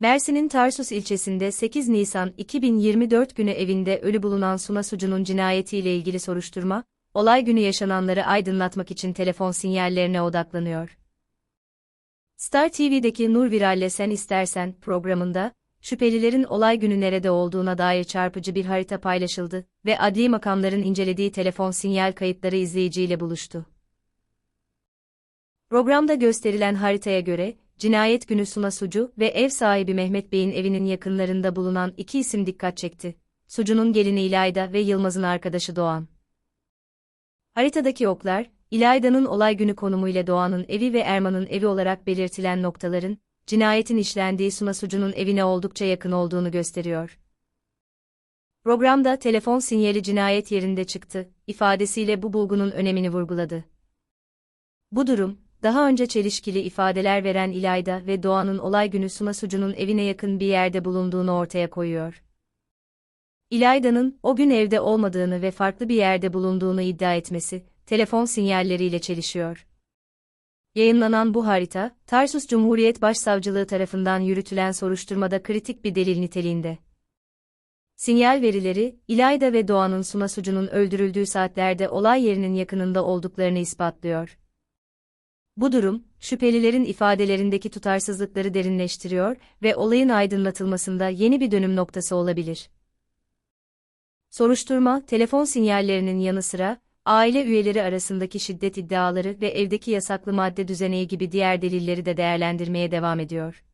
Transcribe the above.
Mersin'in Tarsus ilçesinde 8 Nisan 2024 günü evinde ölü bulunan Suna Sucu'nun cinayetiyle ilgili soruşturma, olay günü yaşananları aydınlatmak için telefon sinyallerine odaklanıyor. Star TV'deki Nur Viral'le Sen İstersen programında, şüphelilerin olay günü nerede olduğuna dair çarpıcı bir harita paylaşıldı ve adli makamların incelediği telefon sinyal kayıtları izleyiciyle buluştu. Programda gösterilen haritaya göre, cinayet günü Suna Sucu ve ev sahibi Mehmet Bey'in evinin yakınlarında bulunan iki isim dikkat çekti. Sucu'nun gelini İlayda ve Yılmaz'ın arkadaşı Doğan. Haritadaki oklar, İlayda'nın olay günü konumuyla Doğan'ın evi ve Erman'ın evi olarak belirtilen noktaların, cinayetin işlendiği Suna Sucu'nun evine oldukça yakın olduğunu gösteriyor. Programda telefon sinyali cinayet yerinde çıktı, ifadesiyle bu bulgunun önemini vurguladı. Bu durum, daha önce çelişkili ifadeler veren İlayda ve Doğan'ın olay günü Suna Sucu'nun evine yakın bir yerde bulunduğunu ortaya koyuyor. İlayda'nın o gün evde olmadığını ve farklı bir yerde bulunduğunu iddia etmesi, telefon sinyalleriyle çelişiyor. Yayınlanan bu harita, Tarsus Cumhuriyet Başsavcılığı tarafından yürütülen soruşturmada kritik bir delil niteliğinde. Sinyal verileri, İlayda ve Doğan'ın Suna Sucu'nun öldürüldüğü saatlerde olay yerinin yakınında olduklarını ispatlıyor. Bu durum, şüphelilerin ifadelerindeki tutarsızlıkları derinleştiriyor ve olayın aydınlatılmasında yeni bir dönüm noktası olabilir. Soruşturma, telefon sinyallerinin yanı sıra, aile üyeleri arasındaki şiddet iddiaları ve evdeki yasaklı madde düzeneği gibi diğer delilleri de değerlendirmeye devam ediyor.